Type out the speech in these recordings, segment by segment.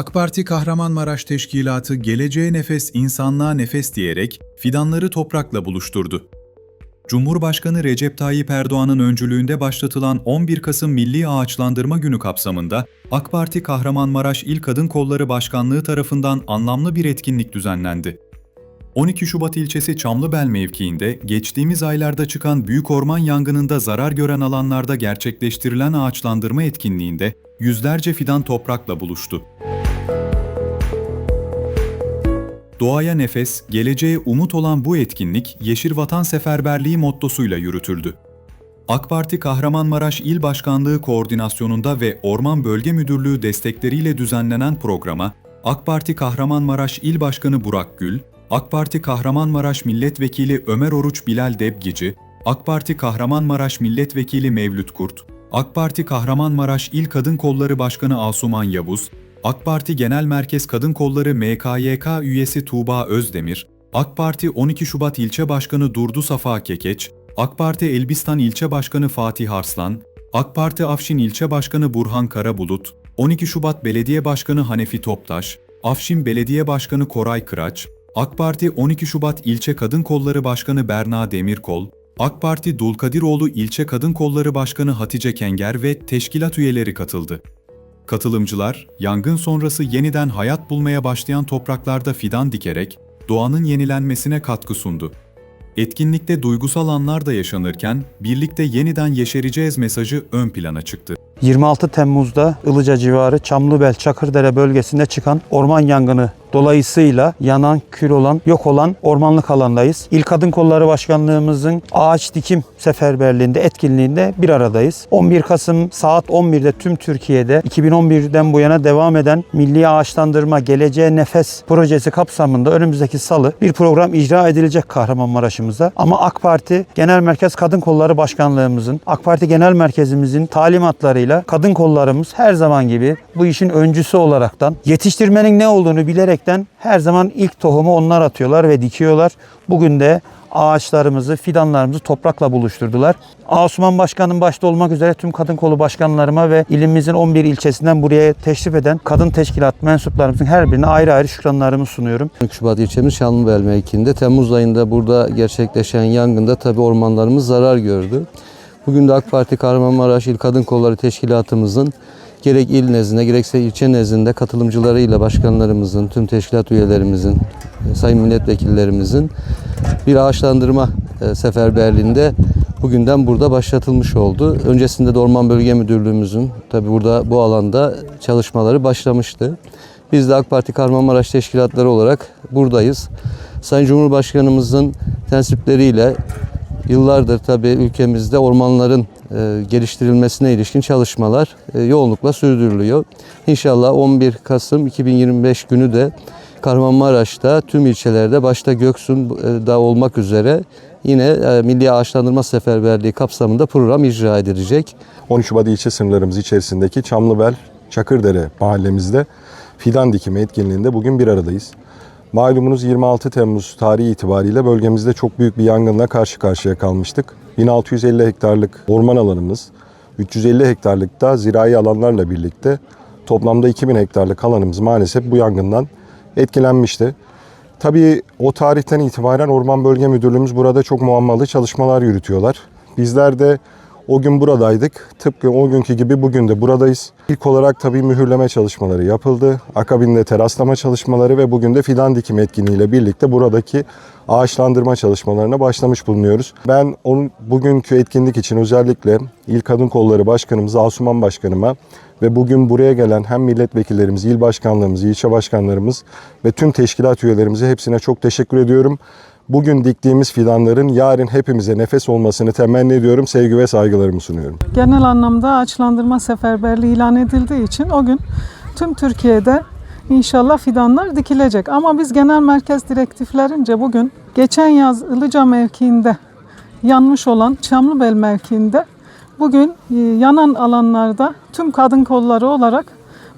AK Parti Kahramanmaraş Teşkilatı Geleceğe Nefes İnsanlığa Nefes diyerek fidanları toprakla buluşturdu. Cumhurbaşkanı Recep Tayyip Erdoğan'ın öncülüğünde başlatılan 11 Kasım Milli Ağaçlandırma Günü kapsamında AK Parti Kahramanmaraş İl Kadın Kolları Başkanlığı tarafından anlamlı bir etkinlik düzenlendi. 12 Şubat ilçesi Çamlıbel mevkiinde geçtiğimiz aylarda çıkan büyük orman yangınında zarar gören alanlarda gerçekleştirilen ağaçlandırma etkinliğinde yüzlerce fidan toprakla buluştu. Doğaya nefes, geleceğe umut olan bu etkinlik Yeşil Vatan Seferberliği mottosuyla yürütüldü. AK Parti Kahramanmaraş İl Başkanlığı koordinasyonunda ve Orman Bölge Müdürlüğü destekleriyle düzenlenen programa AK Parti Kahramanmaraş İl Başkanı Burak Gül, AK Parti Kahramanmaraş Milletvekili Ömer Oruç Bilal Debgici, AK Parti Kahramanmaraş Milletvekili Mevlüt Kurt, AK Parti Kahramanmaraş İl Kadın Kolları Başkanı Asuman Yavuz, AK Parti Genel Merkez Kadın Kolları MKYK üyesi Tuğba Özdemir, AK Parti 12 Şubat İlçe Başkanı Durdu Safa Kekeç, AK Parti Elbistan İlçe Başkanı Fatih Arslan, AK Parti Afşin İlçe Başkanı Burhan Karabulut, 12 Şubat Belediye Başkanı Hanefi Toptaş, Afşin Belediye Başkanı Koray Kıraç, AK Parti 12 Şubat İlçe Kadın Kolları Başkanı Berna Demirkol, AK Parti Dulkadiroğlu İlçe Kadın Kolları Başkanı Hatice Kenger ve teşkilat üyeleri katıldı. Katılımcılar, yangın sonrası yeniden hayat bulmaya başlayan topraklarda fidan dikerek doğanın yenilenmesine katkı sundu. Etkinlikte duygusal anlar da yaşanırken birlikte yeniden yeşereceğiz mesajı ön plana çıktı. 26 Temmuz'da Ilıca civarı Çamlıbel Çakırdere bölgesinde çıkan orman yangını dolayısıyla yanan, kül olan, yok olan ormanlık alandayız. İl Kadın Kolları Başkanlığımızın ağaç dikim seferberliğinde, etkinliğinde bir aradayız. 11 Kasım saat 11'de tüm Türkiye'de 2011'den bu yana devam eden Milli Ağaçlandırma Geleceğe Nefes projesi kapsamında önümüzdeki salı bir program icra edilecek Kahramanmaraş'ımızda. Ama AK Parti Genel Merkez Kadın Kolları Başkanlığımızın, AK Parti Genel Merkezimizin talimatlarıyla kadın kollarımız her zaman gibi bu işin öncüsü olaraktan yetiştirmenin ne olduğunu bilerekten her zaman ilk tohumu onlar atıyorlar ve dikiyorlar. Bugün de ağaçlarımızı, fidanlarımızı toprakla buluşturdular. Asuman Başkan'ın başta olmak üzere tüm kadın kolu başkanlarıma ve ilimizin 11 ilçesinden buraya teşrif eden kadın teşkilat mensuplarımızın her birine ayrı ayrı şükranlarımı sunuyorum. 12 Şubat ilçemiz Şanlıbel mevkiinde. Temmuz ayında burada gerçekleşen yangında tabi ormanlarımız zarar gördü. Bugün de AK Parti Kahramanmaraş İl Kadın Kolları Teşkilatımızın gerek il nezdinde gerekse ilçe nezdinde katılımcılarıyla başkanlarımızın, tüm teşkilat üyelerimizin, e, sayın milletvekillerimizin bir ağaçlandırma e, seferberliğinde bugünden burada başlatılmış oldu. Öncesinde de Orman Bölge Müdürlüğümüzün tabi burada bu alanda çalışmaları başlamıştı. Biz de AK Parti Kahramanmaraş Teşkilatları olarak buradayız. Sayın Cumhurbaşkanımızın tensipleriyle yıllardır tabii ülkemizde ormanların e, geliştirilmesine ilişkin çalışmalar e, yoğunlukla sürdürülüyor. İnşallah 11 Kasım 2025 günü de Kahramanmaraş'ta tüm ilçelerde başta Göksu'da olmak üzere yine e, Milli Ağaçlandırma Seferberliği kapsamında program icra edilecek. 13 Şubat ilçe sınırlarımız içerisindeki Çamlıbel, Çakırdere mahallemizde fidan dikimi etkinliğinde bugün bir aradayız. Malumunuz 26 Temmuz tarihi itibariyle bölgemizde çok büyük bir yangınla karşı karşıya kalmıştık. 1650 hektarlık orman alanımız, 350 hektarlık da zirai alanlarla birlikte toplamda 2000 hektarlık alanımız maalesef bu yangından etkilenmişti. Tabii o tarihten itibaren Orman Bölge Müdürlüğümüz burada çok muammalı çalışmalar yürütüyorlar. Bizler de o gün buradaydık. Tıpkı o günkü gibi bugün de buradayız. İlk olarak tabii mühürleme çalışmaları yapıldı. Akabinde teraslama çalışmaları ve bugün de fidan dikim etkinliğiyle birlikte buradaki ağaçlandırma çalışmalarına başlamış bulunuyoruz. Ben onun bugünkü etkinlik için özellikle İl Kadın Kolları Başkanımız Asuman Başkanıma ve bugün buraya gelen hem milletvekillerimiz, il başkanlarımız, ilçe başkanlarımız ve tüm teşkilat üyelerimize hepsine çok teşekkür ediyorum. Bugün diktiğimiz fidanların yarın hepimize nefes olmasını temenni ediyorum. Sevgi ve saygılarımı sunuyorum. genel anlamda ağaçlandırma seferberliği ilan edildiği için o gün tüm Türkiye'de inşallah fidanlar dikilecek. Ama biz genel merkez direktiflerince bugün geçen yaz Ilıca mevkiinde yanmış olan Çamlıbel mevkiinde bugün e, yanan alanlarda tüm kadın kolları olarak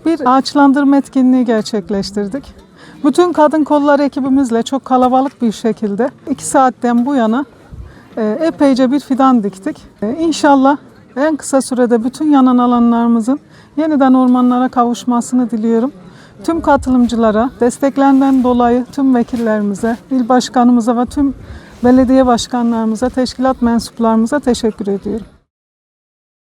bir ağaçlandırma etkinliği gerçekleştirdik. Bütün kadın kolları ekibimizle çok kalabalık bir şekilde 2 saatten bu yana e, epeyce bir fidan diktik. E, İnşallah en kısa sürede bütün yanan alanlarımızın yeniden ormanlara kavuşmasını diliyorum. Tüm katılımcılara, desteklerinden dolayı tüm vekillerimize, il başkanımıza ve tüm belediye başkanlarımıza, teşkilat mensuplarımıza teşekkür ediyorum.